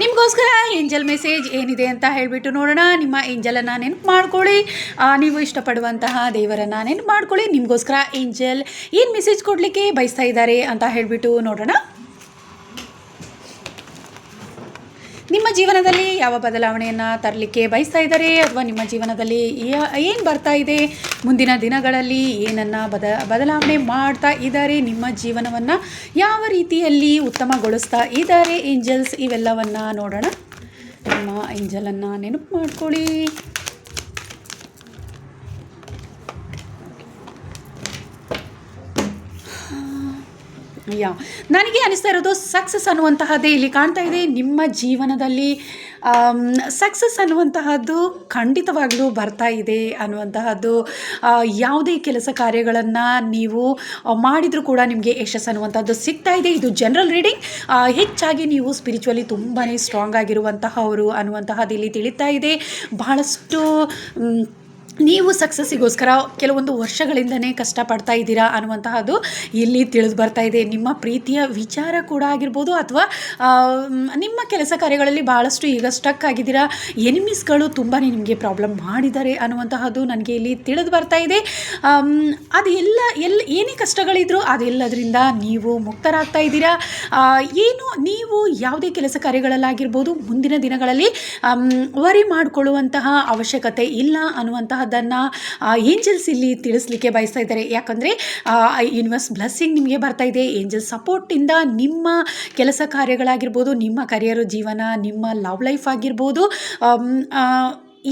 ನಿಮಗೋಸ್ಕರ angel message ಏನಿದೆ ಅಂತ ಹೇಳಿಬಿಟ್ಟು ನೋಡೋಣ. ನಿಮ್ಮ ಏಂಜಲನ್ನು ನೆನಪು ಮಾಡ್ಕೊಳ್ಳಿ. ನೀವು ಇಷ್ಟಪಡುವಂತಹ ದೇವರನ್ನು ನೆನಪು ಮಾಡ್ಕೊಳ್ಳಿ. ನಿಮಗೋಸ್ಕರ ಏಂಜಲ್ ಏನು ಮೆಸೇಜ್ ಕೊಡಲಿಕ್ಕೆ ಬಯಸ್ತಾ ಇದ್ದಾರೆ ಅಂತ ಹೇಳಿಬಿಟ್ಟು ನೋಡೋಣ. ನಿಮ್ಮ ಜೀವನದಲ್ಲಿ ಯಾವ ಬದಲಾವಣೆಯನ್ನು ತರಲಿಕ್ಕೆ ಬಯಸ್ತಾ ಇದ್ದಾರೆ? ಅಥವಾ ನಿಮ್ಮ ಜೀವನದಲ್ಲಿ ಏನು ಬರ್ತಾ ಇದೆ? ಮುಂದಿನ ದಿನಗಳಲ್ಲಿ ಏನನ್ನು ಬದ, ಬದಲಾವಣೆ ಮಾಡ್ತಾ ಇದ್ದಾರೆ? ನಿಮ್ಮ ಜೀವನವನ್ನು ಯಾವ ರೀತಿಯಲ್ಲಿ ಉತ್ತಮಗೊಳಿಸ್ತಾ ಇದ್ದಾರೆ? ಏಂಜಲ್ಸ್, ಇವೆಲ್ಲವನ್ನು ನೋಡೋಣ. ನಿಮ್ಮ ಏಂಜಲನ್ನು ನೆನಪು ಮಾಡ್ಕೊಳ್ಳಿ. ಯಾ. ನನಗೆ ಅನಿಸ್ತಾ ಇರೋದು ಸಕ್ಸಸ್ ಅನ್ನುವಂತಹದ್ದೇ ಇಲ್ಲಿ ಕಾಣ್ತಾ ಇದೆ. ನಿಮ್ಮ ಜೀವನದಲ್ಲಿ ಸಕ್ಸಸ್ ಅನ್ನುವಂತಹದ್ದು ಖಂಡಿತವಾಗಲೂ ಬರ್ತಾ ಇದೆ ಅನ್ನುವಂತಹದ್ದು ಯಾವುದೇ ಕೆಲಸ ಕಾರ್ಯಗಳನ್ನು ನೀವು ಮಾಡಿದರೂ ಕೂಡ ನಿಮಗೆ ಯಶಸ್ಸು ಅನ್ನುವಂಥದ್ದು ಸಿಗ್ತಾ ಇದೆ. ಇದು ಜನರಲ್ ರೀಡಿಂಗ್ ಹೆಚ್ಚಾಗಿ ನೀವು ಸ್ಪಿರಿಚುವಲಿ ತುಂಬಾ ಸ್ಟ್ರಾಂಗ್ ಆಗಿರುವಂತಹವರು ಅನ್ನುವಂತಹದ್ದು ಇಲ್ಲಿ ತಿಳಿತಾ ಇದೆ. ಬಹಳಷ್ಟು ನೀವು ಸಕ್ಸಸ್ಸಿಗೋಸ್ಕರ ಕೆಲವೊಂದು ವರ್ಷಗಳಿಂದನೇ ಕಷ್ಟಪಡ್ತಾ ಇದ್ದೀರಾ ಅನ್ನುವಂತಹದ್ದು ಇಲ್ಲಿ ತಿಳಿದು ಬರ್ತಾ ಇದೆ. ನಿಮ್ಮ ಪ್ರೀತಿಯ ವಿಚಾರ ಕೂಡ ಆಗಿರ್ಬೋದು ಅಥವಾ ನಿಮ್ಮ ಕೆಲಸ ಕಾರ್ಯಗಳಲ್ಲಿ ಭಾಳಷ್ಟು ಈಗ ಸ್ಟಕ್ ಆಗಿದ್ದೀರಾ? ಎನಿಮೀಸ್ಗಳು ತುಂಬಾ ನಿಮಗೆ ಪ್ರಾಬ್ಲಮ್ ಮಾಡಿದ್ದಾರೆ ಅನ್ನುವಂತಹದ್ದು ನನಗೆ ಇಲ್ಲಿ ತಿಳಿದು ಬರ್ತಾ ಇದೆ. ಅದು ಎಲ್ಲ ಏನೇ ಕಷ್ಟಗಳಿದ್ರೂ ಅದೆಲ್ಲದರಿಂದ ನೀವು ಮುಕ್ತರಾಗ್ತಾ ಇದ್ದೀರಾ? ಏನು ನೀವು ಯಾವುದೇ ಕೆಲಸ ಕಾರ್ಯಗಳಲ್ಲಾಗಿರ್ಬೋದು, ಮುಂದಿನ ದಿನಗಳಲ್ಲಿ ವರಿ ಮಾಡಿಕೊಳ್ಳುವಂತಹ ಅವಶ್ಯಕತೆ ಇಲ್ಲ ಅನ್ನುವಂತಹದ್ದನ್ನು ಏಂಜಲ್ಸ್ ಇಲ್ಲಿ ತಿಳಿಸ್ಲಿಕ್ಕೆ ಬಯಸ್ತಾ ಇದ್ದಾರೆ. ಯಾಕಂದರೆ ಯೂನಿವರ್ಸ್ ಬ್ಲಸ್ಸಿಂಗ್ ನಿಮಗೆ ಬರ್ತಾ ಇದೆ. ಏಂಜಲ್ ಸಪೋರ್ಟಿಂದ ನಿಮ್ಮ ಕೆಲಸ ಕಾರ್ಯಗಳಾಗಿರ್ಬೋದು, ನಿಮ್ಮ ಕರಿಯರ್ ಜೀವನ, ನಿಮ್ಮ ಲವ್ ಲೈಫ್ ಆಗಿರ್ಬೋದು.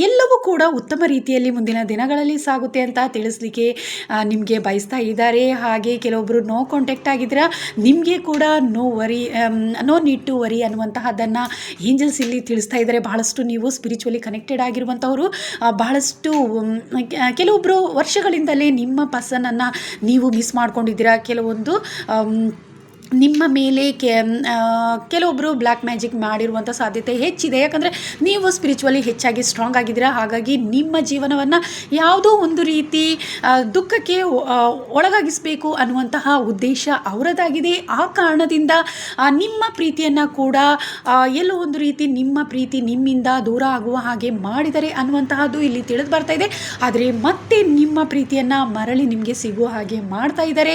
ಎಲ್ಲವೂ ಕೂಡ ಉತ್ತಮ ರೀತಿಯಲ್ಲಿ ಮುಂದಿನ ದಿನಗಳಲ್ಲಿ ಸಾಗುತ್ತೆ ಅಂತ ತಿಳಿಸ್ಲಿಕ್ಕೆ ನಿಮಗೆ ಬಯಸ್ತಾ ಇದ್ದಾರೆ. ಹಾಗೆ ಕೆಲವೊಬ್ಬರು ನೋ ಕಾಂಟ್ಯಾಕ್ಟ್ ಆಗಿದ್ದೀರಾ ನಿಮಗೆ ಕೂಡ no worry no need to worry ಅನ್ನುವಂತಹದ್ದನ್ನು angels ಇಲ್ಲಿ ತಿಳಿಸ್ತಾ ಇದ್ದಾರೆ. ಬಹಳಷ್ಟು ನೀವು ಸ್ಪಿರಿಚುವಲಿ ಕನೆಕ್ಟೆಡ್ ಆಗಿರುವಂಥವರು ಬಹಳಷ್ಟು ಕೆಲವೊಬ್ಬರು ವರ್ಷಗಳಿಂದಲೇ ನಿಮ್ಮ ಪರ್ಸನನ್ನು ನೀವು ಮಿಸ್ ಮಾಡ್ಕೊಂಡಿದ್ದೀರಾ. ಕೆಲವೊಂದು ನಿಮ್ಮ ಮೇಲೆ ಕೆ ಕೆಲವೊಬ್ಬರು ಬ್ಲ್ಯಾಕ್ ಮ್ಯಾಜಿಕ್ ಮಾಡಿರುವಂಥ ಸಾಧ್ಯತೆ ಹೆಚ್ಚಿದೆ. ಯಾಕಂದರೆ ನೀವು ಸ್ಪಿರಿಚುವಲಿ ಹೆಚ್ಚಾಗಿ ಸ್ಟ್ರಾಂಗ್ ಆಗಿದ್ದೀರಾ. ಹಾಗಾಗಿ ನಿಮ್ಮ ಜೀವನವನ್ನು ಯಾವುದೋ ಒಂದು ರೀತಿ ದುಃಖಕ್ಕೆ ಒಳಗಾಗಿಸಬೇಕು ಅನ್ನುವಂತಹ ಉದ್ದೇಶ ಅವರದಾಗಿದೆ ಆ ಕಾರಣದಿಂದ ನಿಮ್ಮ ಪ್ರೀತಿಯನ್ನು ಕೂಡ ಎಲ್ಲೋ ಒಂದು ರೀತಿ ನಿಮ್ಮ ಪ್ರೀತಿ ನಿಮ್ಮಿಂದ ದೂರ ಆಗುವ ಹಾಗೆ ಮಾಡಿದರೆ ಅನ್ನುವಂತಹದ್ದು ಇಲ್ಲಿ ತಿಳಿದು ಬರ್ತಾ ಇದೆ. ಆದರೆ ಮತ್ತೆ ನಿಮ್ಮ ಪ್ರೀತಿಯನ್ನು ಮರಳಿ ನಿಮಗೆ ಸಿಗುವ ಹಾಗೆ ಮಾಡ್ತಾ ಇದ್ದಾರೆ.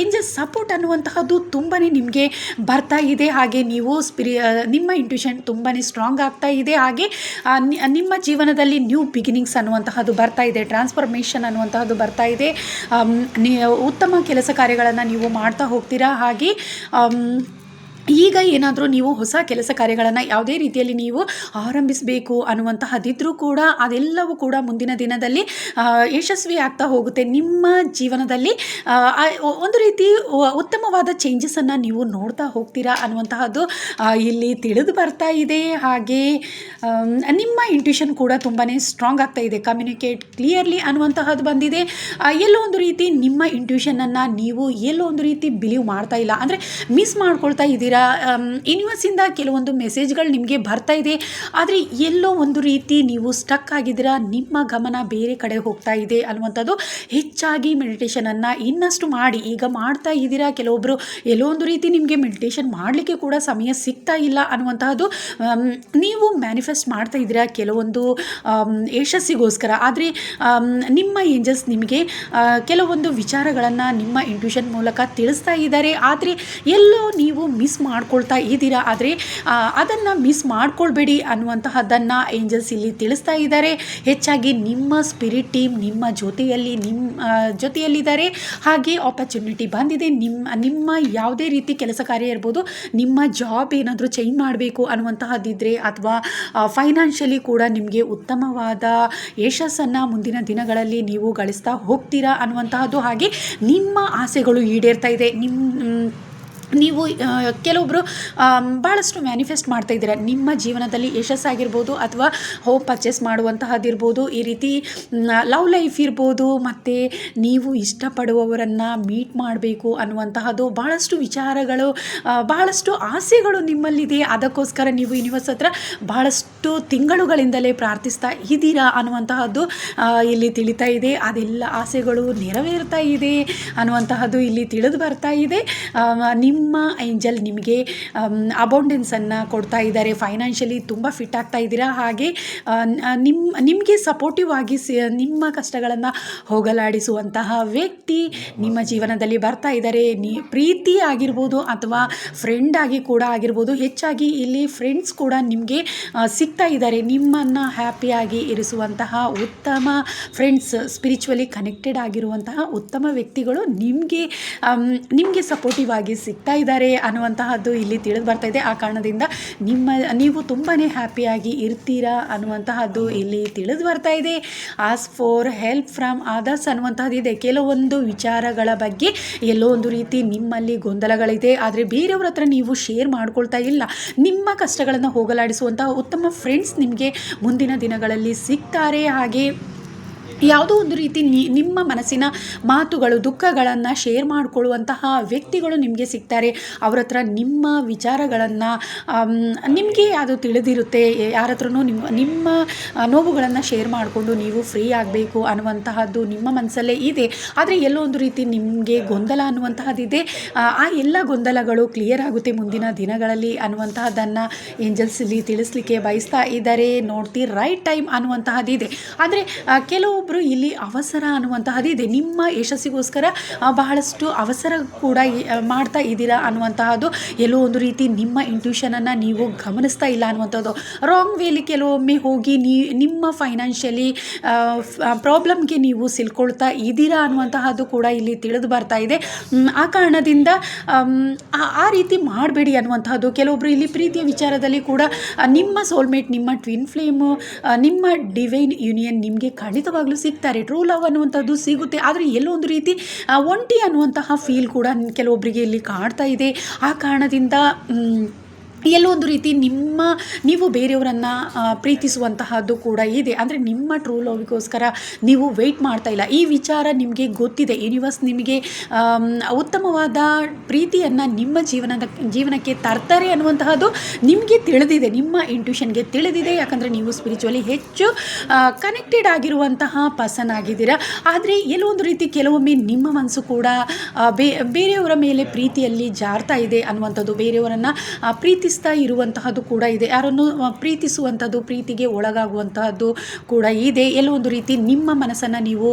ಏಂಜಸ್ ಸಪೋರ್ಟ್ ಅನ್ನುವಂತಹದ್ದು ತುಂಬಾ ನಿಮಗೆ ಬರ್ತಾ ಇದೆ. ಹಾಗೆ ನೀವು ಸ್ಪಿರಿ ನಿಮ್ಮ ಇಂಟ್ಯೂಷನ್ ತುಂಬಾ ಸ್ಟ್ರಾಂಗ್ ಆಗ್ತಾ ಇದೆ. ಹಾಗೆ ನಿಮ್ಮ ಜೀವನದಲ್ಲಿ ನ್ಯೂ ಬಿಗಿನಿಂಗ್ಸ್ ಅನ್ನುವಂತಹದ್ದು ಬರ್ತಾ ಇದೆ. ಟ್ರಾನ್ಸ್ಫಾರ್ಮೇಷನ್ ಅನ್ನುವಂತಹದ್ದು ಬರ್ತಾ ಇದೆ. ಉತ್ತಮ ಕೆಲಸ ಕಾರ್ಯಗಳನ್ನು ನೀವು ಮಾಡ್ತಾ ಹೋಗ್ತೀರಾ? ಹಾಗೆ ಈಗ ಏನಾದರೂ ನೀವು ಹೊಸ ಕೆಲಸ ಕಾರ್ಯಗಳನ್ನು ಯಾವುದೇ ರೀತಿಯಲ್ಲಿ ನೀವು ಆರಂಭಿಸಬೇಕು ಅನ್ನುವಂತಹದ್ದಿದ್ರೂ ಕೂಡ ಅದೆಲ್ಲವೂ ಕೂಡ ಮುಂದಿನ ದಿನದಲ್ಲಿ ಯಶಸ್ವಿ ಆಗ್ತಾ ಹೋಗುತ್ತೆ. ನಿಮ್ಮ ಜೀವನದಲ್ಲಿ ಒಂದು ರೀತಿ ಉತ್ತಮವಾದ ಚೇಂಜಸನ್ನು ನೀವು ನೋಡ್ತಾ ಹೋಗ್ತೀರಾ ಅನ್ನುವಂತಹದ್ದು ಇಲ್ಲಿ ತಿಳಿದು ಬರ್ತಾ ಇದೆ. ಹಾಗೆ ನಿಮ್ಮ ಇಂಟ್ಯೂಷನ್ ಕೂಡ ತುಂಬಾ ಸ್ಟ್ರಾಂಗ್ ಆಗ್ತಾ ಇದೆ. ಕಮ್ಯುನಿಕೇಟ್ ಕ್ಲಿಯರ್ಲಿ ಅನ್ನುವಂತಹದ್ದು ಬಂದಿದೆ. ಎಲ್ಲೋ ಒಂದು ರೀತಿ ನಿಮ್ಮ ಇಂಟ್ಯೂಷನನ್ನು ನೀವು ಎಲ್ಲೋ ಒಂದು ರೀತಿ ಬಿಲೀವ್ ಮಾಡ್ತಾ ಇಲ್ಲ. ಅಂದರೆ ಮಿಸ್ ಮಾಡ್ಕೊಳ್ತಾ ಇದ್ದೀರಾ ಯೂನಿವರ್ಸಿಂದ ಕೆಲವೊಂದು ಮೆಸೇಜ್ಗಳು ನಿಮಗೆ ಬರ್ತಾ ಇದೆ. ಆದರೆ ಎಲ್ಲೋ ಒಂದು ರೀತಿ ನೀವು ಸ್ಟಕ್ ಆಗಿದ್ದೀರಾ? ನಿಮ್ಮ ಗಮನ ಬೇರೆ ಕಡೆ ಹೋಗ್ತಾ ಇದೆ ಅನ್ನುವಂಥದ್ದು ಹೆಚ್ಚಾಗಿ ಮೆಡಿಟೇಷನನ್ನು ಇನ್ನಷ್ಟು ಮಾಡಿ. ಈಗ ಮಾಡ್ತಾ ಇದ್ದೀರಾ? ಕೆಲವೊಬ್ಬರು ಎಲ್ಲೋ ಒಂದು ರೀತಿ ನಿಮಗೆ ಮೆಡಿಟೇಷನ್ ಮಾಡಲಿಕ್ಕೆ ಕೂಡ ಸಮಯ ಸಿಗ್ತಾ ಇಲ್ಲ ಅನ್ನುವಂತಹದ್ದು ನೀವು ಮ್ಯಾನಿಫೆಸ್ಟ್ ಮಾಡ್ತಾ ಇದ್ದೀರಾ? ಕೆಲವೊಂದು ಯಶಸ್ಸಿಗೋಸ್ಕರ. ಆದರೆ ನಿಮ್ಮ ಏಂಜಸ್ ನಿಮಗೆ ಕೆಲವೊಂದು ವಿಚಾರಗಳನ್ನು ನಿಮ್ಮ ಇಂಟ್ಯೂಷನ್ ಮೂಲಕ ತಿಳಿಸ್ತಾ ಇದ್ದಾರೆ. ಆದರೆ ಎಲ್ಲೋ ನೀವು ಮಿಸ್ ಮಾಡ್ಕೊಳ್ತಾ ಇದ್ದೀರಾ ಆದರೆ ಅದನ್ನು ಮಿಸ್ ಮಾಡ್ಕೊಳ್ಬೇಡಿ ಅನ್ನುವಂತಹದ್ದನ್ನು ಏಂಜಲ್ಸ್ ಇಲ್ಲಿ ತಿಳಿಸ್ತಾ ಇದ್ದಾರೆ. ಹೆಚ್ಚಾಗಿ ನಿಮ್ಮ ಸ್ಪಿರಿಟ್ ಟೀಮ್ ನಿಮ್ಮ ಜೊತೆಯಲ್ಲಿ ನಿಮ್ಮ ಜೊತೆಯಲ್ಲಿದ್ದಾರೆ. ಹಾಗೆ ಆಪರ್ಚುನಿಟಿ ಬಂದಿದೆ. ನಿಮ್ಮ ನಿಮ್ಮ ಯಾವುದೇ ರೀತಿ ಕೆಲಸ ಕಾರ್ಯ ಇರ್ಬೋದು, ನಿಮ್ಮ ಜಾಬ್ ಏನಾದರೂ ಚೇಂಜ್ ಮಾಡಬೇಕು ಅನ್ನುವಂತಹದ್ದಿದ್ರೆ ಅಥವಾ ಫೈನಾನ್ಷಿಯಲಿ ಕೂಡ ನಿಮಗೆ ಉತ್ತಮವಾದ ಯಶಸ್ಸನ್ನು ಮುಂದಿನ ದಿನಗಳಲ್ಲಿ ನೀವು ಗಳಿಸ್ತಾ ಹೋಗ್ತೀರಾ ಅನ್ನುವಂತಹದ್ದು ಹಾಗೆ ನಿಮ್ಮ ಆಸೆಗಳು ಈಡೇರ್ತಾ ಇದೆ. ನಿಮ್ಮ ನೀವು ಕೆಲವೊಬ್ಬರು ಭಾಳಷ್ಟು ಮ್ಯಾನಿಫೆಸ್ಟ್ ಮಾಡ್ತಾ ಇದ್ದೀರ. ನಿಮ್ಮ ಜೀವನದಲ್ಲಿ ಯಶಸ್ಸಾಗಿರ್ಬೋದು ಅಥವಾ ಹೋಮ್ ಪರ್ಚೇಸ್ ಮಾಡುವಂತಹದ್ದಿರ್ಬೋದು, ಈ ರೀತಿ ಲವ್ ಲೈಫ್ ಇರ್ಬೋದು, ಮತ್ತು ನೀವು ಇಷ್ಟಪಡುವವರನ್ನು ಮೀಟ್ ಮಾಡಬೇಕು ಅನ್ನುವಂತಹದ್ದು ಭಾಳಷ್ಟು ವಿಚಾರಗಳು ಭಾಳಷ್ಟು ಆಸೆಗಳು ನಿಮ್ಮಲ್ಲಿದೆ. ಅದಕ್ಕೋಸ್ಕರ ನೀವು ಯೂನಿವರ್ಸ್ ಹತ್ರ ಭಾಳಷ್ಟು ತಿಂಗಳುಗಳಿಂದಲೇ ಪ್ರಾರ್ಥಿಸ್ತಾ ಇದ್ದೀರಾ ಅನ್ನುವಂತಹದ್ದು ಇಲ್ಲಿ ತಿಳಿತಾ ಇದೆ. ಅದೆಲ್ಲ ಆಸೆಗಳು ನೆರವೇರ್ತಾ ಇದೆ ಅನ್ನುವಂತಹದ್ದು ಇಲ್ಲಿ ತಿಳಿದು ಬರ್ತಾ ಇದೆ. ನಿಮ್ಮ ನಿಮ್ಮ ಏಂಜಲ್ ನಿಮಗೆ ಅಬೌಂಡೆನ್ಸನ್ನು ಕೊಡ್ತಾ ಇದ್ದಾರೆ ಫೈನಾನ್ಷಿಯಲಿ ತುಂಬ ಫಿಟ್ ಆಗ್ತಾ ಇದ್ದೀರಾ? ಹಾಗೆ ನಿಮ್ಮ ನಿಮಗೆ ಸಪೋರ್ಟಿವ್ ಆಗಿ ನಿಮ್ಮ ಕಷ್ಟಗಳನ್ನು ಹೋಗಲಾಡಿಸುವಂತಹ ವ್ಯಕ್ತಿ ನಿಮ್ಮ ಜೀವನದಲ್ಲಿ ಬರ್ತಾ ಇದ್ದಾರೆ. ನೀ, ಪ್ರೀತಿ ಆಗಿರ್ಬೋದು ಅಥವಾ ಫ್ರೆಂಡ್ ಆಗಿ ಕೂಡ ಆಗಿರ್ಬೋದು, ಹೆಚ್ಚಾಗಿ ಇಲ್ಲಿ ಫ್ರೆಂಡ್ಸ್ ಕೂಡ ನಿಮಗೆ ಸಿಗ್ತಾ ಇದ್ದಾರೆ. ನಿಮ್ಮನ್ನು ಹ್ಯಾಪಿಯಾಗಿ ಇರಿಸುವಂತಹ ಉತ್ತಮ ಫ್ರೆಂಡ್ಸ್ ಸ್ಪಿರಿಚುವಲಿ ಕನೆಕ್ಟೆಡ್ ಆಗಿರುವಂತಹ ಉತ್ತಮ ವ್ಯಕ್ತಿಗಳು ನಿಮಗೆ ನಿಮಗೆ ಸಪೋರ್ಟಿವ್ ಆಗಿ ಸಿಗ್ತಾ ಇದ್ದಾರೆ ಅನ್ನುವಂತಹದ್ದು ಇಲ್ಲಿ ತಿಳಿದು ಬರ್ತಾ ಇದೆ. ಆ ಕಾರಣದಿಂದ ನಿಮ್ಮ, ನೀವು ತುಂಬಾ ಹ್ಯಾಪಿಯಾಗಿ ಇರ್ತೀರಾ ಅನ್ನುವಂತಹದ್ದು ಇಲ್ಲಿ ತಿಳಿದು ಬರ್ತಾ ಇದೆ. Ask for help from others ಅನ್ನುವಂತಹದ್ದು ಇದೆ. ಕೆಲವೊಂದು ವಿಚಾರಗಳ ಬಗ್ಗೆ ಎಲ್ಲೋ ಒಂದು ರೀತಿ ನಿಮ್ಮಲ್ಲಿ ಗೊಂದಲಗಳಿದೆ. ಆದರೆ ಬೇರೆಯವ್ರ ಹತ್ರ ನೀವು ಶೇರ್ ಮಾಡ್ಕೊಳ್ತಾ ಇಲ್ಲ. ನಿಮ್ಮ ಕಷ್ಟಗಳನ್ನು ಹೋಗಲಾಡಿಸುವಂತಹ ಉತ್ತಮ ಫ್ರೆಂಡ್ಸ್ ನಿಮಗೆ ಮುಂದಿನ ದಿನಗಳಲ್ಲಿ ಸಿಗ್ತಾರೆ. ಹಾಗೆ ಯಾವುದೋ ಒಂದು ರೀತಿ ನಿಮ್ಮ ಮನಸ್ಸಿನ ಮಾತುಗಳು, ದುಃಖಗಳನ್ನು ಶೇರ್ ಮಾಡಿಕೊಳ್ಳುವಂತಹ ವ್ಯಕ್ತಿಗಳು ನಿಮಗೆ ಸಿಗ್ತಾರೆ. ಅವ್ರ ಹತ್ರ ನಿಮ್ಮ ವಿಚಾರಗಳನ್ನು ನಿಮಗೆ ಅದು ತಿಳಿದಿರುತ್ತೆ. ಯಾರ ಹತ್ರನೂ ನಿಮ್ಮ ನಿಮ್ಮ ನೋವುಗಳನ್ನು ಶೇರ್ ಮಾಡಿಕೊಂಡು ನೀವು ಫ್ರೀ ಆಗಬೇಕು ಅನ್ನುವಂತಹದ್ದು ನಿಮ್ಮ ಮನಸ್ಸಲ್ಲೇ ಇದೆ. ಆದರೆ ಎಲ್ಲೋ ಒಂದು ರೀತಿ ನಿಮಗೆ ಗೊಂದಲ ಅನ್ನುವಂತಹದ್ದಿದೆ. ಆ ಎಲ್ಲ ಗೊಂದಲಗಳು ಕ್ಲಿಯರ್ ಆಗುತ್ತೆ ಮುಂದಿನ ದಿನಗಳಲ್ಲಿ ಅನ್ನುವಂತಹದ್ದನ್ನು ಏಂಜಲ್ಸ್ ಇಲ್ಲಿ ತಿಳಿಸ್ಲಿಕ್ಕೆ ಬಯಸ್ತಾ ಇದ್ದಾರೆ. ನೋಡ್ತಿ ರೈಟ್ ಟೈಮ್ ಅನ್ನುವಂತಹದ್ದಿದೆ. ಆದರೆ ಕೆಲವೊಬ್ಬರು ಇಲ್ಲಿ ಅವಸರ ಅನ್ನುವಂತಹದ್ದಿದೆ ನಿಮ್ಮ ಯಶಸ್ಸಿಗೋಸ್ಕರ ಬಹಳಷ್ಟು ಅವಸರ ಕೂಡ ಮಾಡ್ತಾ ಇದ್ದೀರಾ ಅನ್ನುವಂತಹದ್ದು ಎಲ್ಲೋ ಒಂದು ರೀತಿ ನಿಮ್ಮ ಇಂಟ್ಯೂಷನನ್ನು ನೀವು ಗಮನಿಸ್ತಾ ಇಲ್ಲ ಅನ್ನುವಂಥದ್ದು ರಾಂಗ್ ವೇಲಿ ಕೆಲವೊಮ್ಮೆ ಹೋಗಿ ನೀ, ನಿಮ್ಮ ಫೈನಾನ್ಷಿಯಲಿ ಪ್ರಾಬ್ಲಮ್ಗೆ ನೀವು ಸಿಲ್ಕೊಳ್ತಾ ಇದ್ದೀರಾ ಅನ್ನುವಂತಹದ್ದು ಕೂಡ ಇಲ್ಲಿ ತಿಳಿದು ಬರ್ತಾ ಇದೆ. ಆ ಕಾರಣದಿಂದ ಆ ರೀತಿ ಮಾಡಬೇಡಿ ಅನ್ನುವಂಥದ್ದು ಕೆಲವೊಬ್ಬರು ಇಲ್ಲಿ ಪ್ರೀತಿಯ ವಿಚಾರದಲ್ಲಿ ಕೂಡ ನಿಮ್ಮ ಸೋಲ್ಮೇಟ್ ನಿಮ್ಮ ಟ್ವಿನ್ ಫ್ಲೇಮು ನಿಮ್ಮ ಡಿವೈನ್ ಯೂನಿಯನ್ ನಿಮಗೆ ಖಂಡಿತವಾಗ್ಲೂ ಸಿಗ್ತಾರೆ. ಟ್ರೂ ಲವ್ ಅನ್ನುವಂಥದ್ದು ಸಿಗುತ್ತೆ. ಆದರೆ ಎಲ್ಲೋ ಒಂದು ರೀತಿ ಒಂಟಿ ಅನ್ನುವಂತಹ ಫೀಲ್ ಕೂಡ ಕೆಲವೊಬ್ಬರಿಗೆ ಇಲ್ಲಿ ಕಾಡ್ತಾ ಇದೆ. ಆ ಕಾರಣದಿಂದ ಎಲ್ಲೋ ಒಂದು ರೀತಿ ನಿಮ್ಮ, ನೀವು ಬೇರೆಯವರನ್ನು ಪ್ರೀತಿಸುವಂತಹದ್ದು ಕೂಡ ಇದೆ. ಅಂದರೆ ನಿಮ್ಮ ಟ್ರೂ ಲವ್ಗೋಸ್ಕರ ನೀವು ವೆಯ್ಟ್ ಮಾಡ್ತಾ ಇಲ್ಲ. ಈ ವಿಚಾರ ನಿಮಗೆ ಗೊತ್ತಿದೆ. ಯೂನಿವರ್ಸ್ ನಿಮಗೆ ಉತ್ತಮವಾದ ಪ್ರೀತಿಯನ್ನು ನಿಮ್ಮ ಜೀವನದ, ಜೀವನಕ್ಕೆ ತರ್ತಾರೆ ಅನ್ನುವಂತಹದ್ದು ನಿಮಗೆ ತಿಳಿದಿದೆ. ನಿಮ್ಮ ಇಂಟ್ಯೂಷನ್ಗೆ ತಿಳಿದಿದೆ. ಯಾಕಂದರೆ ನೀವು ಸ್ಪಿರಿಚುವಲಿ ಹೆಚ್ಚು ಕನೆಕ್ಟೆಡ್ ಆಗಿರುವಂತಹ ಪರ್ಸನ್ ಆಗಿದ್ದೀರಾ. ಆದರೆ ಎಲ್ಲೋ ಒಂದು ರೀತಿ ಕೆಲವೊಮ್ಮೆ ನಿಮ್ಮ ಮನಸ್ಸು ಕೂಡ ಬೇರೆಯವರ ಮೇಲೆ ಪ್ರೀತಿಯಲ್ಲಿ ಜಾರ್ತಾ ಇದೆ ಅನ್ನುವಂಥದ್ದು, ಬೇರೆಯವರನ್ನು ಪ್ರೀತಿಸ್ತಾ ಇರುವಂತಹದ್ದು ಕೂಡ ಇದೆ. ಯಾರನ್ನು ಪ್ರೀತಿಸುವಂಥದ್ದು ಪ್ರೀತಿಗೆ ಒಳಗಾಗುವಂತಹದ್ದು ಕೂಡ ಇದೆ. ಎಲ್ಲೋ ಒಂದು ರೀತಿ ನಿಮ್ಮ ಮನಸ್ಸನ್ನು ನೀವು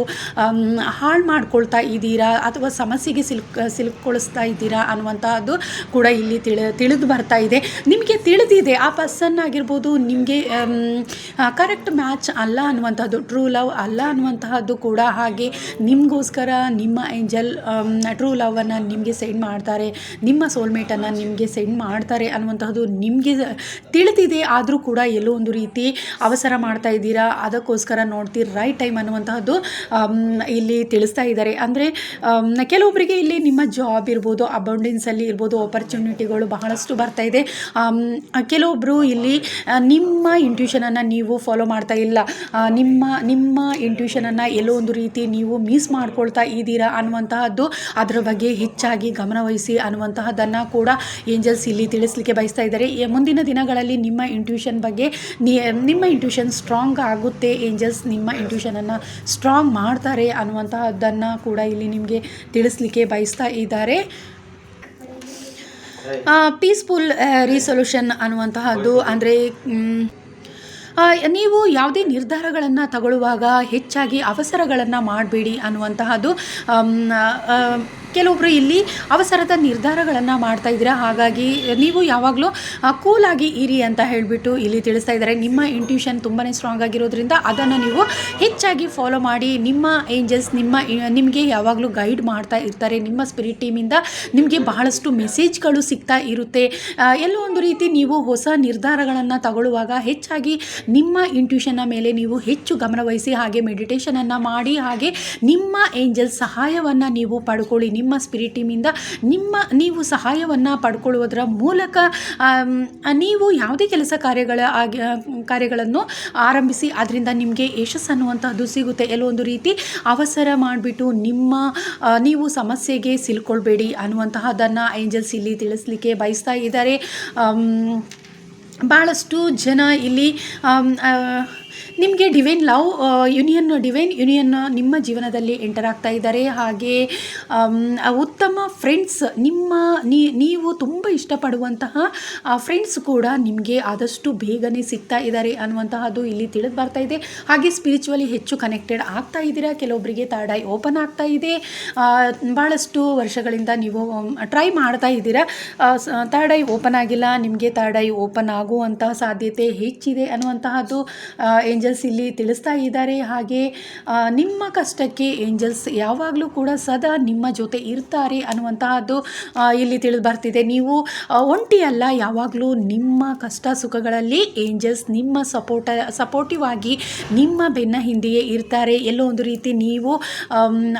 ಹಾಳು ಮಾಡ್ಕೊಳ್ತಾ ಇದ್ದೀರಾ ಅಥವಾ ಸಮಸ್ಯೆಗೆ ಸಿಲ್ಕ್, ಸಿಲುಕೊಳಿಸ್ತಾ ಇದ್ದೀರಾ ಅನ್ನುವಂತಹದ್ದು ಕೂಡ ಇಲ್ಲಿ ತಿಳಿ, ತಿಳಿದು ಬರ್ತಾ ಇದೆ. ನಿಮಗೆ ತಿಳಿದಿದೆ, ಆ ಪರ್ಸನ್ ಆಗಿರ್ಬೋದು ನಿಮಗೆ ಕರೆಕ್ಟ್ ಮ್ಯಾಚ್ ಅಲ್ಲ ಅನ್ನುವಂಥದ್ದು ಟ್ರೂ ಲವ್ ಅಲ್ಲ ಅನ್ನುವಂತಹದ್ದು ಕೂಡ ಹಾಗೆ ನಿಮಗೋಸ್ಕರ ನಿಮ್ಮ ಏಂಜಲ್ ಟ್ರೂ ಲವ್ ಅನ್ನು ನಿಮಗೆ ಸೆಂಡ್ ಮಾಡ್ತಾರೆ. ನಿಮ್ಮ ಸೋಲ್ಮೇಟನ್ನು ನಿಮಗೆ ಸೆಂಡ್ ಮಾಡ್ತಾರೆ ಅನ್ನುವಂತಹದ್ದು ನಿಮಗೆ ತಿಳಿದಿದೆ, ಆದರೂ ಕೂಡ ಎಲ್ಲೋ ಒಂದು ರೀತಿ ಅವಸರ ಮಾಡ್ತಾ ಇದ್ದೀರಾ? ಅದಕ್ಕೋಸ್ಕರ ನೋಡ್ತೀರಿ ರೈಟ್ ಟೈಮ್ ಅನ್ನುವಂತಹದ್ದು ಇಲ್ಲಿ ತಿಳಿಸ್ತಾ ಇದ್ದಾರೆ. ಅಂದರೆ ಕೆಲವೊಬ್ಬರಿಗೆ ಇಲ್ಲಿ ನಿಮ್ಮ ಜಾಬ್ ಇರ್ಬೋದು ಅಬೌಂಡೆನ್ಸಲ್ಲಿ ಇರ್ಬೋದು ಆಪರ್ಚುನಿಟಿಗಳು ಬಹಳಷ್ಟು ಬರ್ತಾ ಇದೆ. ಕೆಲವೊಬ್ಬರು ಇಲ್ಲಿ ನಿಮ್ಮ ಇಂಟ್ಯೂಷನನ್ನು ನೀವು ಫಾಲೋ ಮಾಡ್ತಾ ಇಲ್ಲ. ನಿಮ್ಮ ನಿಮ್ಮ ಇಂಟ್ಯೂಷನನ್ನು ಎಲ್ಲೋ ಒಂದು ರೀತಿ ನೀವು ಮಿಸ್ ಮಾಡ್ಕೊಳ್ತಾ ಇದ್ದೀರಾ ಅನ್ನುವಂತಹದ್ದು, ಅದರ ಬಗ್ಗೆ ಹೆಚ್ಚಾಗಿ ಗಮನವಹಿಸಿ ಅನ್ನುವಂತಹದ್ದನ್ನು ಕೂಡ ಏಂಜಲ್ಸ್ ಇಲ್ಲಿ ತಿಳಿಸ್ಲಿಕ್ಕೆ ಬಯಸ್ತಾ ಇದ್ದಾರೆ. ಮುಂದಿನ ದಿನಗಳಲ್ಲಿ ನಿಮ್ಮ ಇಂಟ್ಯೂಷನ್ ಬಗ್ಗೆ ನಿಮ್ಮ ಇಂಟ್ಯೂಷನ್ ಸ್ಟ್ರಾಂಗ್ ಆಗುತ್ತೆ ಏಂಜಲ್ಸ್ ನಿಮ್ಮ ಇಂಟ್ಯೂಷನನ್ನು ಸ್ಟ್ರಾಂಗ್ ಮಾಡ್ತಾರೆ ಅನ್ನುವಂತಹದ್ದನ್ನು ಕೂಡ ಇಲ್ಲಿ ನಿಮಗೆ ತಿಳಿಸ್ಲಿಕ್ಕೆ ಬಯಸ್ತಾ ಇದ್ದಾರೆ. ಪೀಸ್ಫುಲ್ ರಿಸೊಲ್ಯೂಷನ್ ಅನ್ನುವಂತಹದ್ದು ಅಂದರೆ ನೀವು ಯಾವುದೇ ನಿರ್ಧಾರಗಳನ್ನು ತಗೊಳ್ಳುವಾಗ ಹೆಚ್ಚಾಗಿ ಅವಸರಗಳನ್ನು ಮಾಡಬೇಡಿ ಅನ್ನುವಂತಹದ್ದು ಕೆಲವೊಬ್ಬರು ಇಲ್ಲಿ ಅವಸರದ ನಿರ್ಧಾರಗಳನ್ನು ಮಾಡ್ತಾ ಇದ್ದೀರಾ? ಹಾಗಾಗಿ ನೀವು ಯಾವಾಗಲೂ ಕೂಲಾಗಿ ಇರಿ ಅಂತ ಹೇಳಿಬಿಟ್ಟು ಇಲ್ಲಿ ತಿಳಿಸ್ತಾ ಇದ್ದಾರೆ. ನಿಮ್ಮ ಇಂಟ್ಯೂಷನ್ ತುಂಬಾ ಸ್ಟ್ರಾಂಗ್ ಆಗಿರೋದ್ರಿಂದ ಅದನ್ನು ನೀವು ಹೆಚ್ಚಾಗಿ ಫಾಲೋ ಮಾಡಿ, ನಿಮ್ಮ ಏಂಜಲ್ಸ್ ನಿಮ್ಮ, ನಿಮಗೆ ಯಾವಾಗಲೂ ಗೈಡ್ ಮಾಡ್ತಾ ಇರ್ತಾರೆ. ನಿಮ್ಮ ಸ್ಪಿರಿಟ್ ಟೀಮಿಂದ ನಿಮಗೆ ಬಹಳಷ್ಟು ಮೆಸೇಜ್ಗಳು ಸಿಗ್ತಾ ಇರುತ್ತೆ. ಎಲ್ಲೋ ಒಂದು ರೀತಿ ನೀವು ಹೊಸ ನಿರ್ಧಾರಗಳನ್ನು ತಗೊಳ್ಳುವಾಗ ಹೆಚ್ಚಾಗಿ ನಿಮ್ಮ ಇಂಟ್ಯೂಷನ್ನ ಮೇಲೆ ನೀವು ಹೆಚ್ಚು ಗಮನವಹಿಸಿ, ಹಾಗೆ ಮೆಡಿಟೇಷನನ್ನು ಮಾಡಿ, ಹಾಗೆ ನಿಮ್ಮ ಏಂಜಲ್ಸ್ ಸಹಾಯವನ್ನು ನೀವು ಪಡ್ಕೊಳ್ಳಿ. ನಿಮ್ಮ ಸ್ಪಿರಿಟ್ ಟೀಮಿಂದ ನಿಮ್ಮ ನೀವು ಸಹಾಯವನ್ನು ಪಡ್ಕೊಳ್ಳುವುದರ ಮೂಲಕ ನೀವು ಯಾವುದೇ ಕೆಲಸ ಕಾರ್ಯಗಳ ಆಗಿ ಕಾರ್ಯಗಳನ್ನು ಆರಂಭಿಸಿ ಅದರಿಂದ ನಿಮಗೆ ಯಶಸ್ಸು ಅನ್ನುವಂಥದ್ದು ಸಿಗುತ್ತೆ. ಎಲ್ಲೋ ಒಂದು ರೀತಿ ಅವಸರ ಮಾಡಿಬಿಟ್ಟು ನಿಮ್ಮ ನೀವು ಸಮಸ್ಯೆಗೆ ಸಿಲ್ಕೊಳ್ಬೇಡಿ ಅನ್ನುವಂತಹದನ್ನು ಏಂಜಲ್ಸ್ ಇಲ್ಲಿ ತಿಳಿಸ್ಲಿಕ್ಕೆ ಬಯಸ್ತಾ ಇದ್ದಾರೆ. ಭಾಳಷ್ಟು ಜನ ಇಲ್ಲಿ ನಿಮಗೆ divine love union divine union ನಿಮ್ಮ ಜೀವನದಲ್ಲಿ ಎಂಟರ್ ಆಗ್ತಾ ಇದ್ದಾರೆ. ಹಾಗೆ ಉತ್ತಮ ಫ್ರೆಂಡ್ಸ್ ನಿಮ್ಮ ನೀವು ತುಂಬ ಇಷ್ಟಪಡುವಂತಹ ಫ್ರೆಂಡ್ಸ್ ಕೂಡ ನಿಮಗೆ ಆದಷ್ಟು ಬೇಗನೆ ಸಿಗ್ತಾ ಇದ್ದಾರೆ ಅನ್ನುವಂತಹದ್ದು ಇಲ್ಲಿ ತಿಳಿದು ಬರ್ತಾ ಇದೆ. ಹಾಗೆ ಸ್ಪಿರಿಚುವಲಿ ಹೆಚ್ಚು ಕನೆಕ್ಟೆಡ್ ಆಗ್ತಾ ಇದ್ದೀರಾ? ಕೆಲವೊಬ್ಬರಿಗೆ ಥರ್ಡ್ ಐ ಓಪನ್ ಆಗ್ತಾ ಇದೆ. ಭಾಳಷ್ಟು ವರ್ಷಗಳಿಂದ ನೀವು ಟ್ರೈ ಮಾಡ್ತಾ ಇದ್ದೀರಾ? ಥರ್ಡ್ ಐ ಓಪನ್ ಆಗಿಲ್ಲ, ನಿಮಗೆ ಥರ್ಡ್ ಐ ಓಪನ್ ಆಗುವಂತಹ ಸಾಧ್ಯತೆ ಹೆಚ್ಚಿದೆ ಅನ್ನುವಂತಹದ್ದು ಏಂಜಲ್ಸ್ ಇಲ್ಲಿ ತಿಳಿಸ್ತಾ ಇದ್ದಾರೆ. ಹಾಗೆ ನಿಮ್ಮ ಕಷ್ಟಕ್ಕೆ ಏಂಜಲ್ಸ್ ಯಾವಾಗಲೂ ಕೂಡ ಸದಾ ನಿಮ್ಮ ಜೊತೆ ಇರ್ತಾರೆ ಅನ್ನುವಂತಹದ್ದು ಇಲ್ಲಿ ತಿಳಿದು ಬರ್ತಿದೆ. ನೀವು ಒಂಟಿಯಲ್ಲ ಯಾವಾಗಲೂ ನಿಮ್ಮ ಕಷ್ಟ ಸುಖಗಳಲ್ಲಿ ಏಂಜಲ್ಸ್ ನಿಮ್ಮ ಸಪೋರ್ಟ, ಸಪೋರ್ಟಿವ್ ಆಗಿ ನಿಮ್ಮ ಬೆನ್ನ ಹಿಂದೆಯೇ ಇರ್ತಾರೆ. ಎಲ್ಲೋ ಒಂದು ರೀತಿ ನೀವು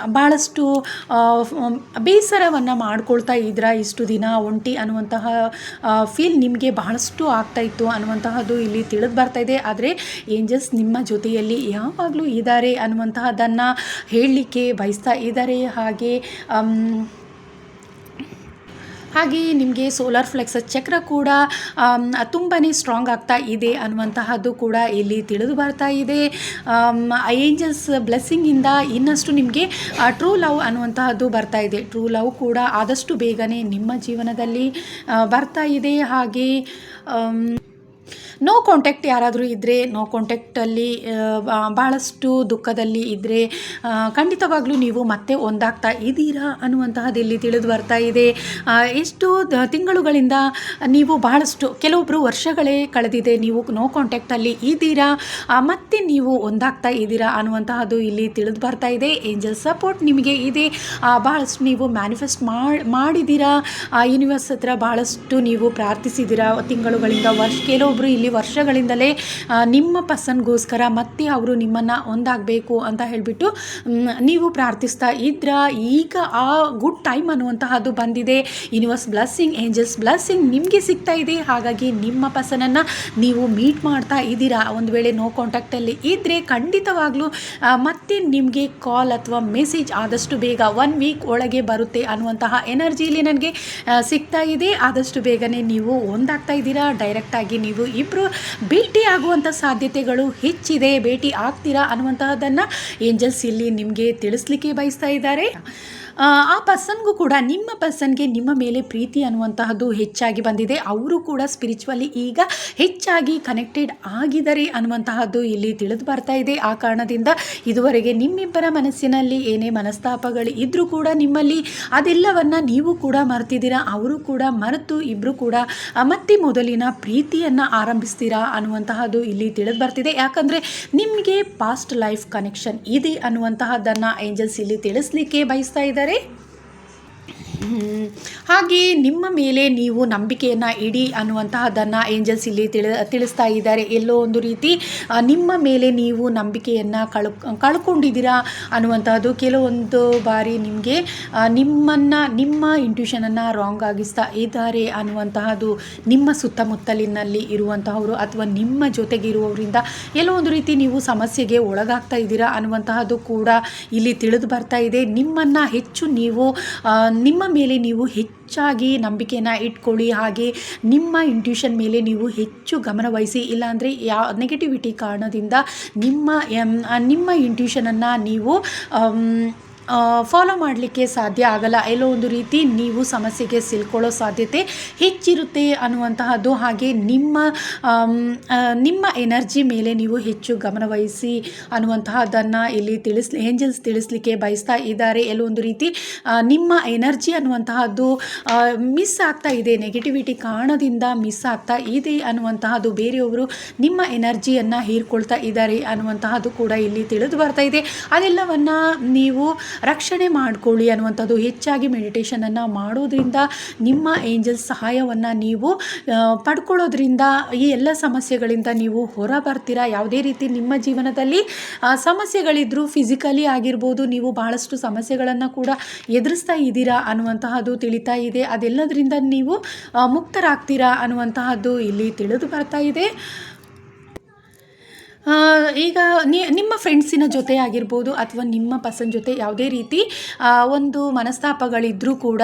ಭಾಳಷ್ಟು ಬೇಸರವನ್ನು ಮಾಡ್ಕೊಳ್ತಾ ಇದ್ರ ಇಷ್ಟು ದಿನ ಒಂಟಿ ಅನ್ನುವಂತಹ ಫೀಲ್ ನಿಮಗೆ ಬಹಳಷ್ಟು ಆಗ್ತಾ ಇತ್ತು ಅನ್ನುವಂತಹದ್ದು ಇಲ್ಲಿ ತಿಳಿದು ಬರ್ತಾ ಇದೆ. ಆದರೆ, ಏಂಜಲ್ಸ್ ನಿಮ್ಮ ಜೊತೆಯಲ್ಲಿ ಯಾವಾಗಲೂ ಇದ್ದಾರೆ ಅನ್ನುವಂತಹದ್ದನ್ನು ಹೇಳಲಿಕ್ಕೆ ಬಯಸ್ತಾ ಇದ್ದಾರೆ. ಹಾಗೆ ಹಾಗೆ ನಿಮಗೆ ಸೋಲಾರ್ ಫ್ಲೆಕ್ಸ್ ಚಕ್ರ ಕೂಡ ತುಂಬಾ ಸ್ಟ್ರಾಂಗ್ ಆಗ್ತಾ ಇದೆ ಅನ್ನುವಂತಹದ್ದು ಕೂಡ ಇಲ್ಲಿ ತಿಳಿದು ಬರ್ತಾ ಇದೆ. ಏಂಜಲ್ಸ್ ಬ್ಲೆಸ್ಸಿಂಗಿಂದ ಇನ್ನಷ್ಟು ನಿಮಗೆ ಟ್ರೂ ಲವ್ ಅನ್ನುವಂತಹದ್ದು ಬರ್ತಾ ಇದೆ. ಟ್ರೂ ಲವ್ ಕೂಡ ಆದಷ್ಟು ಬೇಗನೆ ನಿಮ್ಮ ಜೀವನದಲ್ಲಿ ಬರ್ತಾ ಇದೆ. ಹಾಗೆ ನೋ ಕಾಂಟ್ಯಾಕ್ಟ್ ಯಾರಾದರೂ ಇದ್ದರೆ ನೋ ಕಾಂಟ್ಯಾಕ್ಟಲ್ಲಿ ಭಾಳಷ್ಟು ದುಃಖದಲ್ಲಿ ಇದ್ದರೆ ಖಂಡಿತವಾಗ್ಲೂ ನೀವು ಮತ್ತೆ ಒಂದಾಗ್ತಾ ಇದ್ದೀರಾ ಅನ್ನುವಂತಹದ್ದು ಇಲ್ಲಿ ತಿಳಿದು ಬರ್ತಾ ಇದೆ. ಎಷ್ಟು ತಿಂಗಳುಗಳಿಂದ ನೀವು ಬಹಳಷ್ಟು ಕೆಲವೊಬ್ಬರು ವರ್ಷಗಳೇ ಕಳೆದಿದೆ, ನೀವು ನೋ ಕಾಂಟ್ಯಾಕ್ಟಲ್ಲಿ ಇದ್ದೀರಾ ಮತ್ತೆ ನೀವು ಒಂದಾಗ್ತಾ ಇದ್ದೀರಾ ಅನ್ನುವಂತಹದ್ದು ಇಲ್ಲಿ ತಿಳಿದು ಬರ್ತಾ ಇದೆ. ಏಂಜಲ್ ಸಪೋರ್ಟ್ ನಿಮಗೆ ಇದೆ. ಭಾಳಷ್ಟು ನೀವು ಮ್ಯಾನಿಫೆಸ್ಟ್ ಮಾಡಿದ್ದೀರಾ. ಯೂನಿವರ್ಸ್ ಹತ್ರ ಭಾಳಷ್ಟು ನೀವು ಪ್ರಾರ್ಥಿಸಿದ್ದೀರಾ ತಿಂಗಳುಗಳಿಂದ, ವರ್ಷ ಕೆಲವೊಬ್ಬರು ಇಲ್ಲಿ ವರ್ಷಗಳಿಂದಲೇ ನಿಮ್ಮ ಪಸನ್ಗೋಸ್ಕರ ಮತ್ತೆ ಅವರು ನಿಮ್ಮನ್ನು ಒಂದಾಗಬೇಕು ಅಂತ ಹೇಳಿಬಿಟ್ಟು ನೀವು ಪ್ರಾರ್ಥಿಸ್ತಾ ಇದ್ರ? ಈಗ ಆ ಗುಡ್ ಟೈಮ್ ಅನ್ನುವಂತಹದ್ದು ಬಂದಿದೆ. ಯೂನಿವರ್ಸ್ ಬ್ಲಸ್ಸಿಂಗ್ ಏಂಜಲ್ಸ್ ಬ್ಲಸ್ಸಿಂಗ್ ನಿಮಗೆ ಸಿಗ್ತಾ ಇದೆ. ಹಾಗಾಗಿ ನಿಮ್ಮ ಪಸನನ್ನು ನೀವು ಮೀಟ್ ಮಾಡ್ತಾ ಇದ್ದೀರಾ? ಒಂದು ವೇಳೆ ನೋ ಕಾಂಟ್ಯಾಕ್ಟಲ್ಲಿ ಇದ್ದರೆ ಖಂಡಿತವಾಗ್ಲೂ ಮತ್ತೆ ನಿಮಗೆ ಕಾಲ್ ಅಥವಾ ಮೆಸೇಜ್ ಆದಷ್ಟು ಬೇಗ ಒನ್ ವೀಕ್ ಒಳಗೆ ಬರುತ್ತೆ ಅನ್ನುವಂತಹ ಎನರ್ಜಿಲಿ ನನಗೆ ಸಿಗ್ತಾ ಇದೆ. ಆದಷ್ಟು ಬೇಗನೆ ನೀವು ಒಂದಾಗ್ತಾ ಇದ್ದೀರಾ? ಡೈರೆಕ್ಟಾಗಿ ನೀವು ಇಬ್ಬರು ಭೇಟಿ ಆಗುವಂಥ ಸಾಧ್ಯತೆಗಳು ಹೆಚ್ಚಿದೆ ಭೇಟಿ ಆಗ್ತೀರಾ ಅನ್ನುವಂತಹದ್ದನ್ನು ಏಂಜಲ್ಸ್ ಇಲ್ಲಿ ನಿಮಗೆ ತಿಳಿಸ್ಲಿಕ್ಕೆ ಬಯಸ್ತಾ ಇದ್ದಾರೆ. ಆ, ಪರ್ಸನ್ಗೂ ಕೂಡ ನಿಮ್ಮ ಪರ್ಸನ್ಗೆ ನಿಮ್ಮ ಮೇಲೆ ಪ್ರೀತಿ ಅನ್ನುವಂತಹದ್ದು ಹೆಚ್ಚಾಗಿ ಬಂದಿದೆ. ಅವರು ಕೂಡ ಸ್ಪಿರಿಚುವಲಿ ಈಗ ಹೆಚ್ಚಾಗಿ ಕನೆಕ್ಟೆಡ್ ಆಗಿದ್ದಾರೆ ಅನ್ನುವಂತಹದ್ದು ಇಲ್ಲಿ ತಿಳಿದು ಬರ್ತಾ ಇದೆ. ಆ ಕಾರಣದಿಂದ ಇದುವರೆಗೆ ನಿಮ್ಮಿಬ್ಬರ ಮನಸ್ಸಿನಲ್ಲಿ ಏನೇ ಮನಸ್ತಾಪಗಳು ಇದ್ದರೂ ಕೂಡ ನಿಮ್ಮಲ್ಲಿ ಅದೆಲ್ಲವನ್ನು ನೀವು ಕೂಡ ಮರೆತಿದ್ದೀರಾ? ಅವರು ಕೂಡ ಮರೆತು ಇಬ್ಬರು ಕೂಡ ಮತ್ತೆ ಮೊದಲಿನ ಪ್ರೀತಿಯನ್ನು ಆರಂಭಿಸ್ತೀರಾ ಅನ್ನುವಂತಹದ್ದು ಇಲ್ಲಿ ತಿಳಿದು ಬರ್ತಿದೆ. ಯಾಕಂದರೆ ನಿಮಗೆ ಪಾಸ್ಟ್ ಲೈಫ್ ಕನೆಕ್ಷನ್ ಇದೆ ಅನ್ನುವಂತಹದ್ದನ್ನು ಏಂಜಲ್ಸ್ ಇಲ್ಲಿ ತಿಳಿಸ್ಲಿಕ್ಕೆ ಬಯಸ್ತಾ ಹ್ಮ್. ಹಾಗೆ ನಿಮ್ಮ ಮೇಲೆ ನೀವು ನಂಬಿಕೆಯನ್ನು ಇಡಿ ಅನ್ನುವಂತಹದ್ದನ್ನು ಏಂಜಲ್ಸ್ ಇಲ್ಲಿ ತಿಳಿ, ತಿಳಿಸ್ತಾ ಇದ್ದಾರೆ. ಎಲ್ಲೋ ಒಂದು ರೀತಿ ನಿಮ್ಮ ಮೇಲೆ ನೀವು ನಂಬಿಕೆಯನ್ನು ಕಳ್, ಕಳ್ಕೊಂಡಿದ್ದೀರಾ ಅನ್ನುವಂತಹದ್ದು ಕೆಲವೊಂದು ಬಾರಿ ನಿಮಗೆ ನಿಮ್ಮನ್ನು, ನಿಮ್ಮ ಇಂಟ್ಯೂಷನನ್ನು ರಾಂಗ್ ಆಗಿಸ್ತಾ ಇದ್ದಾರೆ ಅನ್ನುವಂತಹದ್ದು ನಿಮ್ಮ ಸುತ್ತಮುತ್ತಲಿನಲ್ಲಿ ಇರುವಂತಹವರು ಅಥವಾ ನಿಮ್ಮ ಜೊತೆಗಿರುವವರಿಂದ ಎಲ್ಲೋ ಒಂದು ರೀತಿ ನೀವು ಸಮಸ್ಯೆಗೆ ಒಳಗಾಗ್ತಾ ಇದ್ದೀರಾ ಅನ್ನುವಂತಹದ್ದು ಕೂಡ ಇಲ್ಲಿ ತಿಳಿದು ಬರ್ತಾ ಇದೆ. ನಿಮ್ಮನ್ನು ಹೆಚ್ಚು ನೀವು ನಿಮ್ಮ ಮೇಲೆ ನೀವು ಹೆಚ್ಚಾಗಿ ನಂಬಿಕೆನ ಇಟ್ಕೊಳ್ಳಿ, ಹಾಗೆ ನಿಮ್ಮ ಇಂಟ್ಯೂಷನ್ ಮೇಲೆ ನೀವು ಹೆಚ್ಚು ಗಮನ ವಹಿಸಿ. ಇಲ್ಲಾಂದರೆ ಯಾ ನೆಗೆಟಿವಿಟಿ ಕಾರಣದಿಂದ ನಿಮ್ಮ ನಿಮ್ಮ ಇಂಟ್ಯೂಷನನ್ನು ನೀವು ಫಾಲೋ ಮಾಡಲಿಕ್ಕೆ ಸಾಧ್ಯ ಆಗಲ್ಲ. ಎಲ್ಲೋ ಒಂದು ರೀತಿ ನೀವು ಸಮಸ್ಯೆಗೆ ಸಿಲ್ಕೊಳ್ಳೋ ಸಾಧ್ಯತೆ ಹೆಚ್ಚಿರುತ್ತೆ ಅನ್ನುವಂತಹದ್ದು. ಹಾಗೆ ನಿಮ್ಮ ನಿಮ್ಮ ಎನರ್ಜಿ ಮೇಲೆ ನೀವು ಹೆಚ್ಚು ಗಮನವಹಿಸಿ ಅನ್ನುವಂತಹದ್ದನ್ನು ಇಲ್ಲಿ ತಿಳಿಸ್, ಏಂಜಲ್ಸ್ ತಿಳಿಸ್ಲಿಕ್ಕೆ ಬಯಸ್ತಾ ಇದ್ದಾರೆ. ಎಲ್ಲೋ ಒಂದು ರೀತಿ ನಿಮ್ಮ ಎನರ್ಜಿ ಅನ್ನುವಂತಹದ್ದು ಮಿಸ್ ಆಗ್ತಾ ಇದೆ. ನೆಗೆಟಿವಿಟಿ ಕಾರಣದಿಂದ ಮಿಸ್ ಆಗ್ತಾ ಇದೆ ಅನ್ನುವಂತಹದ್ದು. ಬೇರೆಯವರು ನಿಮ್ಮ ಎನರ್ಜಿಯನ್ನು ಹೀರ್ಕೊಳ್ತಾ ಇದ್ದಾರೆ ಅನ್ನುವಂತಹದ್ದು ಕೂಡ ಇಲ್ಲಿ ತಿಳಿದು ಬರ್ತಾ ಇದೆ. ಅದೆಲ್ಲವನ್ನು ನೀವು ರಕ್ಷಣೆ ಮಾಡಿಕೊಳ್ಳಿ ಅನ್ನುವಂಥದ್ದು ಹೆಚ್ಚಾಗಿ ಮೆಡಿಟೇಷನನ್ನು ಮಾಡೋದ್ರಿಂದ ನಿಮ್ಮ ಏಂಜಲ್ಸ್ ಸಹಾಯವನ್ನು ನೀವು ಪಡ್ಕೊಳ್ಳೋದ್ರಿಂದ ಈ ಎಲ್ಲ ಸಮಸ್ಯೆಗಳಿಂದ ನೀವು ಹೊರ ಬರ್ತೀರಾ ಯಾವುದೇ ರೀತಿ ನಿಮ್ಮ ಜೀವನದಲ್ಲಿ ಸಮಸ್ಯೆಗಳಿದ್ದರೂ ಫಿಸಿಕಲಿ ಆಗಿರ್ಬೋದು, ನೀವು ಭಾಳಷ್ಟು ಸಮಸ್ಯೆಗಳನ್ನು ಕೂಡ ಎದುರಿಸ್ತಾ ಇದ್ದೀರಾ ಅನ್ನುವಂತಹದ್ದು ತಿಳಿತಾ ಇದೆ. ಅದೆಲ್ಲದರಿಂದ ನೀವು ಮುಕ್ತರಾಗ್ತೀರಾ ಅನ್ನುವಂತಹದ್ದು ಇಲ್ಲಿ ತಿಳಿದು ಬರ್ತಾ ಇದೆ. ಈಗ ನಿಮ್ಮ ಫ್ರೆಂಡ್ಸಿನ ಜೊತೆ ಆಗಿರ್ಬೋದು ಅಥವಾ ನಿಮ್ಮ ಪರ್ಸನ್ ಜೊತೆ ಯಾವುದೇ ರೀತಿ ಒಂದು ಮನಸ್ತಾಪಗಳಿದ್ದರೂ ಕೂಡ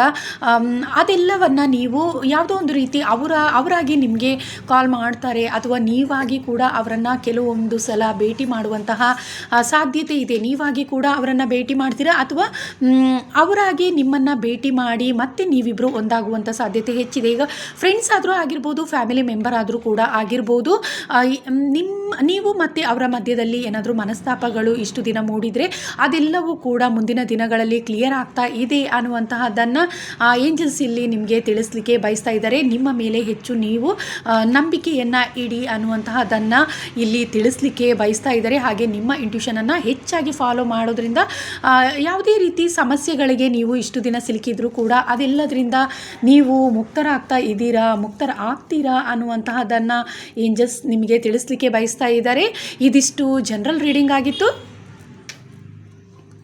ಅದೆಲ್ಲವನ್ನ ನೀವು ಯಾವುದೋ ಒಂದು ರೀತಿ ಅವರ, ಅವರಾಗಿ ನಿಮಗೆ ಕಾಲ್ ಮಾಡ್ತಾರೆ ಅಥವಾ ನೀವಾಗಿ ಕೂಡ ಅವರನ್ನು ಕೆಲವೊಂದು ಸಲ ಭೇಟಿ ಮಾಡುವಂತಹ ಸಾಧ್ಯತೆ ಇದೆ. ನೀವಾಗಿ ಕೂಡ ಅವರನ್ನು ಭೇಟಿ ಮಾಡ್ತೀರಾ ಅಥವಾ ಅವರಾಗಿ ನಿಮ್ಮನ್ನು ಭೇಟಿ ಮಾಡಿ ಮತ್ತೆ ನೀವಿಬ್ಬರು ಒಂದಾಗುವಂಥ ಸಾಧ್ಯತೆ ಹೆಚ್ಚಿದೆ. ಈಗ ಫ್ರೆಂಡ್ಸ್ ಆದರೂ ಆಗಿರ್ಬೋದು ಫ್ಯಾಮಿಲಿ ಮೆಂಬರ್ ಆದರೂ ಕೂಡ ಆಗಿರ್ಬೋದು ನಿಮ್ಮ ನೀವು ಮತ್ತು ಅವರ ಮಧ್ಯದಲ್ಲಿ ಏನಾದರೂ ಮನಸ್ತಾಪಗಳು ಇಷ್ಟು ದಿನ ಮೂಡಿದರೆ ಅದೆಲ್ಲವೂ ಕೂಡ ಮುಂದಿನ ದಿನಗಳಲ್ಲಿ ಕ್ಲಿಯರ್ ಆಗ್ತಾ ಇದೆ ಅನ್ನುವಂತಹದ್ದನ್ನು ಏಂಜಲ್ಸ್ ಇಲ್ಲಿ ನಿಮಗೆ ತಿಳಿಸ್ಲಿಕ್ಕೆ ಬಯಸ್ತಾ ಇದ್ದಾರೆ. ನಿಮ್ಮ ಮೇಲೆ ಹೆಚ್ಚು ನೀವು ನಂಬಿಕೆಯನ್ನು ಇಡಿ ಅನ್ನುವಂತಹದ್ದನ್ನು ಇಲ್ಲಿ ತಿಳಿಸ್ಲಿಕ್ಕೆ ಬಯಸ್ತಾ ಇದ್ದಾರೆ. ಹಾಗೆ ನಿಮ್ಮ ಇಂಟ್ಯೂಷನನ್ನು ಹೆಚ್ಚಾಗಿ ಫಾಲೋ ಮಾಡೋದ್ರಿಂದ ಯಾವುದೇ ರೀತಿ ಸಮಸ್ಯೆಗಳಿಗೆ ನೀವು ಇಷ್ಟು ದಿನ ಸಿಲುಕಿದ್ರೂ ಕೂಡ ಅದೆಲ್ಲದರಿಂದ ನೀವು ಮುಕ್ತರಾಗ್ತಾ ಇದ್ದೀರಾ ಮುಕ್ತರ ಆಗ್ತೀರಾ ಅನ್ನುವಂತಹದ್ದನ್ನು ಏಂಜಲ್ಸ್ ನಿಮಗೆ ತಿಳಿಸ್ಲಿಕ್ಕೆ ಬಯಸ್ತಾ ಇದ್ದಾರೆ. ಇದಿಷ್ಟು ಜನರಲ್ ರೀಡಿಂಗ್ ಆಗಿತ್ತು.